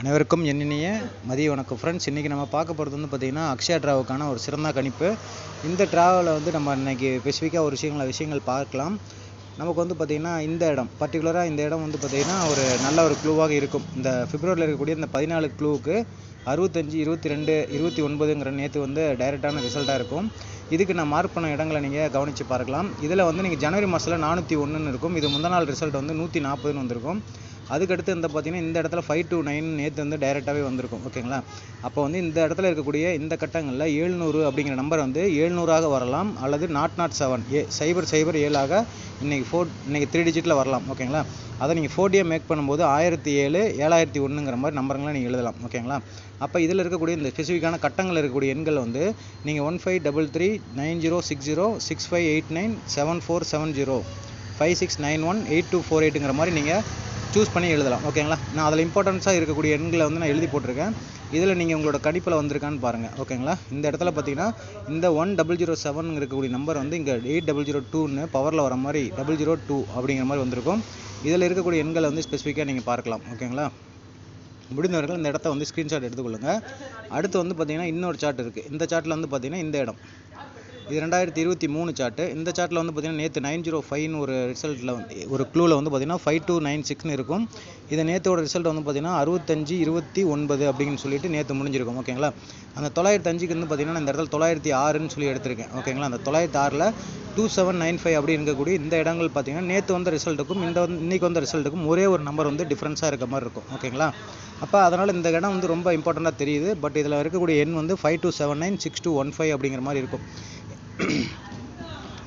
அனைவருக்கும் என்னைய மதிய வணக்கம். ஃப்ரெண்ட்ஸ் இன்றைக்கி நம்ம பார்க்க போகிறது வந்து பார்த்திங்கன்னா அக்ஷயா டிராவுக்கான ஒரு சிறந்த கணிப்பு. இந்த டிராவில் வந்து நம்ம இன்றைக்கி ஸ்பெசிஃபிக்காக ஒரு விஷயங்கள விஷயங்கள் பார்க்கலாம். நமக்கு வந்து பார்த்திங்கன்னா இந்த இடம் பர்டிகுலராக இந்த இடம் வந்து பார்த்திங்கன்னா ஒரு நல்ல ஒரு க்ளூவாக இருக்கும். இந்த பிப்ரவரியில் இருக்கக்கூடிய இந்த பதினாலு க்ளூவுக்கு அறுபத்தஞ்சி இருபத்தி ரெண்டு இருபத்தி ஒன்பதுங்கிற நேற்று வந்து டைரெக்டான ரிசல்ட்டாக இருக்கும். இதுக்கு நான் மார்க் பண்ண இடங்களை நீங்கள் கவனித்து பார்க்கலாம். இதில் வந்து நீங்கள் ஜனவரி மாதத்தில் நானூற்றி ஒன்றுன்னு இருக்கும். இது முந்த நாள் ரிசல்ட் வந்து நூற்றி நாற்பதுன்னு வந்திருக்கும். அதுக்கடுத்து இந்த பார்த்தீங்கன்னா இந்த இடத்துல ஃபைவ் டூ நைன் நேற்று வந்து டைரெக்டாகவே வந்திருக்கும். ஓகேங்களா அப்போ வந்து இந்த இடத்துல இருக்கக்கூடிய இந்த கட்டங்களில் ஏழ்நூறு அப்படிங்கிற நம்பர் வந்து ஏழ்நூறாக வரலாம் அல்லது நாட் நாட் செவன் ஏ சைபர் சைபர் ஏழாக இன்றைக்கி ஃபோர் இன்றைக்கி த்ரீ டிஜிட்டில் வரலாம். ஓகேங்களா அதை நீங்கள் ஃபோர்டியை மேக் பண்ணும்போது ஆயிரத்தி ஏழு ஏழாயிரத்தி ஒன்றுங்கிற மாதிரி நம்பருங்களை நீங்கள் எழுதலாம். ஓகேங்களா அப்போ இதில் இருக்கக்கூடிய இந்த ஸ்பெசிஃபிக்கான கட்டங்கள் இருக்கக்கூடிய எண்கள் வந்து நீங்கள் one five double three nine zero six zero six five eight nine seven four seven zero five six nine one eight two four எயிட்டுங்கிற மாதிரி நீங்கள் சூஸ் பண்ணி எழுதலாம் ஓகேங்களா நான் அதில் இம்பார்ட்டன்ஸாக இருக்கக்கூடிய எண்களை வந்து நான் எழுதி போட்டிருக்கேன். இதில் நீங்கள் உங்களோட கணிப்பில் வந்திருக்கான்னு பாருங்கள் ஓகேங்களா இந்த இடத்துல பார்த்தீங்கன்னா இந்த ஒன் டபுள் ஜீரோ செவன் இருக்கக்கூடிய நம்பர் வந்து இங்கே எயிட் டபுள் ஜீரோ டூன்னு பவரில் வர மாதிரி டபுள் ஜீரோ டூ அப்படிங்கிற மாதிரி வந்திருக்கும். இதில் இருக்கக்கூடிய எண்களை வந்து ஸ்பெசிஃபிக்காக நீங்கள் பார்க்கலாம் ஓகேங்களா முடிந்தவர்கள் இந்த இடத்த வந்து ஸ்க்ரீன்ஷாட் எடுத்துக்கொள்ளுங்கள் அடுத்து வந்து பார்த்தீங்கன்னா இன்னொரு சார்ட் இருக்குது இந்த சார்ட்டில் வந்து பார்த்தீங்கன்னா இந்த இடம். இது ரெண்டாயிரத்தி இருபத்தி மூணு சார்ட்டு இந்த சார்ட்டில் வந்து பார்த்தீங்கன்னா நேற்று நைன் ஜீரோ ஃபைவ்னு ஒரு ரிசல்ட்டில் வந்து ஒரு க்ளூவில் வந்து பார்த்தீங்கன்னா ஃபைவ் டூ நைன் சிக்ஸ்னு இருக்கும். இது நேற்றோட ரிசல்ட் வந்து பார்த்தீங்கன்னா அறுபத்தஞ்சு இருபத்தி ஒன்பது அப்படின்னு சொல்லிட்டு நேற்று முடிஞ்சிருக்கும் ஓகேங்களா அந்த தொள்ளாயிரத்தி அஞ்சுக்கு வந்து பார்த்தீங்கன்னா இந்த இடத்துல தொள்ளாயிரத்தி ஆறுன்னு சொல்லி எடுத்திருக்கேன் ஓகேங்களா அந்த தொள்ளாயிரத்தி ஆறில் டூ செவன் நைன் ஃபைவ் அப்படி இருக்கக்கூடிய இந்த இடங்கள் பார்த்தீங்கன்னா நேற்று வந்த ரிசல்ட்டுக்கும் இந்த வந்து இன்றைக்கி வந்த ரிசல்ட்டுக்கும் ஒரே ஒரு நம்பர் வந்து டிஃப்ரென்ஸாக இருக்க மாதிரி இருக்கும் ஓகேங்களா அப்போ அதனால் இந்த இடம் வந்து ரொம்ப இம்பார்ட்டண்ட்டாக தெரியுது. பட் இதில் இருக்கக்கூடிய எண் வந்து five two seven nine six two one five அப்படிங்கிற மாதிரி இருக்கும்.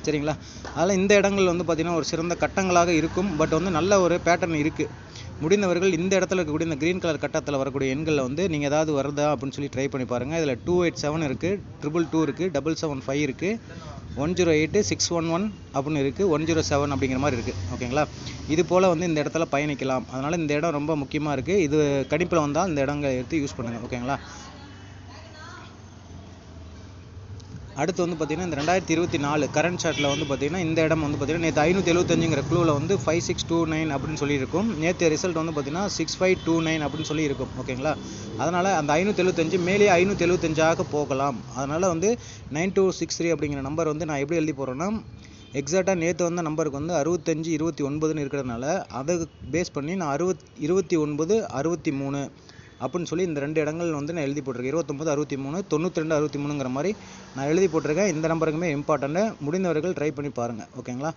சரிங்களா? அதனால் இந்த இடங்கள் வந்து பார்த்திங்கன்னா ஒரு சிறந்த கட்டங்களாக இருக்கும். பட் வந்து நல்ல ஒரு பேட்டர்ன் இருக்குது முடிந்தவர்கள் இந்த இடத்துல இருக்கக்கூடிய இந்த க்ரீன் கலர் கட்டத்தில் வரக்கூடிய எண்களில் வந்து நீங்கள் ஏதாவது வருதா அப்படின்னு சொல்லி ட்ரை பண்ணி பாருங்கள் இதில் டூ எயிட் செவன் இருக்குது ட்ரிபிள் டூ இருக்குது டபுள் செவன் ஃபைவ் இருக்குது one zero eight six one one அப்படின்னு இருக்குது ஒன் ஜீரோ செவன் அப்படிங்கிற மாதிரி இருக்குது ஓகேங்களா இது போல் வந்து இந்த இடத்துல பயணிக்கலாம். அதனால் இந்த இடம் ரொம்ப முக்கியமாக இருக்குது இது கணிப்பில் வந்தால் இந்த இடங்களை எடுத்து யூஸ் பண்ணுங்கள் ஓகேங்களா அடுத்து வந்து பார்த்தீங்கன்னா இந்த ரெண்டாயிரத்தி இருபத்தி நாலு கரண்ட் சார்ட்டில் வந்து பார்த்தீங்கன்னா இந்த இடம் வந்து பார்த்தீங்கன்னா நேற்று ஐநூற்றி எழுபத்தஞ்சுங்கிற க்ளூவில் வந்து ஃபைவ் சிக்ஸ் டூ நைன் அப்படின்னு சொல்லியிருக்கும். நேற்று ரிசல்ட் வந்து பார்த்தீங்கன்னா சிக்ஸ் ஃபைவ் டூ நைன் அப்படின்னு சொல்லியிருக்கும். ஓகேங்களா? அதனால் அந்த ஐநூற்றி எழுபத்தஞ்சு மேலே ஐநூற்றி எழுபத்தஞ்சாக போகலாம். அதனால் வந்து நைன் டூ சிக்ஸ் த்ரீ அப்படிங்கிற நம்பர் வந்து நான் எப்படி எழுதி போகிறேன்னா எக்ஸாக்டாக நேற்று வந்த நம்பருக்கு வந்து அறுபத்தஞ்சு இருபத்தி ஒன்பதுன்னு இருக்கிறதுனால அதை பேஸ் பண்ணி நான் அறுபத் இருபத்தி ஒன்பது அறுபத்தி மூணு அப்படின்னு சொல்லி இந்த ரெண்டு இடங்கள் வந்து நான் எழுதி போட்டிருக்கேன். இருபத்தொம்பது அறுபத்தி மூணு தொண்ணூற்றி ரெண்டு அறுபத்தி மூணுங்கிற மாதிரி நான் எழுதி போட்டிருக்கேன். இந்த நம்பருக்குமே இம்பார்ட்டண்ட்டு முடிந்தவர்கள் ட்ரை பண்ணி பாருங்கள் ஓகேங்களா?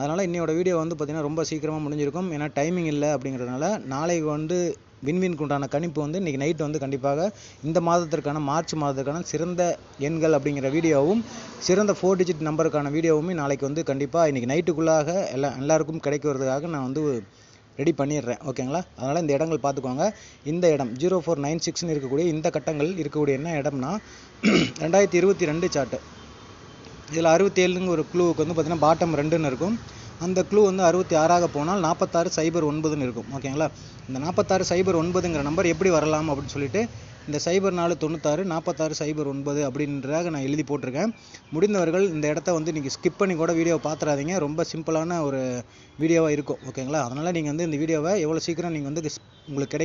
அதனால் இன்னையோட வீடியோ வந்து பார்த்திங்கன்னா ரொம்ப சீக்கிரமாக முடிஞ்சிருக்கும். ஏன்னா டைமிங் இல்லை அப்படிங்கிறதுனால நாளைக்கு வந்து விண்வின் உண்டான கணிப்பு வந்து இன்றைக்கி நைட் வந்து கண்டிப்பாக இந்த மாதத்திற்கான மார்ச் மாதத்திற்கான சிறந்த எண்கள் அப்படிங்கிற வீடியோவும் சிறந்த ஃபோர் டிஜிட் நம்பருக்கான வீடியோவுமே நாளைக்கு வந்து கண்டிப்பாக இன்றைக்கி நைட்டுக்குள்ளாக எல்லா எல்லாருக்கும் கிடைக்கிறதுக்காக நான் வந்து ரெடி பண்ணிடுறேன் ஓகேங்களா? அதனால் இந்த இடங்கள் பார்த்துக்கோங்க. இந்த இடம் ஜீரோ ஃபோர் நைன் சிக்ஸ்னு இருக்கக்கூடிய இந்த கட்டங்கள் இருக்கக்கூடிய என்ன இடம்னா ரெண்டாயிரத்தி இருபத்தி ரெண்டு சார்ட்டு இதில் அறுபத்தி ஏழுங்க ஒரு க்ளூவுக்கு வந்து பார்த்திங்கன்னா பாட்டம் ரெண்டுன்னு இருக்கும். அந்த க்ளூ வந்து அறுபத்தி ஆறாக போனால் நாற்பத்தாறு சைபர் ஒன்பதுன்னு இருக்கும் ஓகேங்களா? இந்த நாற்பத்தாறு சைபர் ஒன்பதுங்கிற நம்பர் எப்படி வரலாம் அப்படின்னு சொல்லிட்டு இந்த சைபர் நாலு தொண்ணூத்தாறு நாற்பத்தாறு சைபர் ஒன்பது அப்படின்றதாக நான் எழுதி போட்டிருக்கேன். முடிந்தவர்கள் இந்த இடத்த வந்து நீங்கள் ஸ்கிப் பண்ணி கூட வீடியோ பார்த்துறாதீங்க. ரொம்ப சிம்பிளான ஒரு வீடியோவாக இருக்கும். ஓகேங்களா அதனால் நீங்கள் வந்து இந்த வீடியோவை எவ்வளோ சீக்கிரம் நீங்கள் வந்து உங்களுக்கு கிடை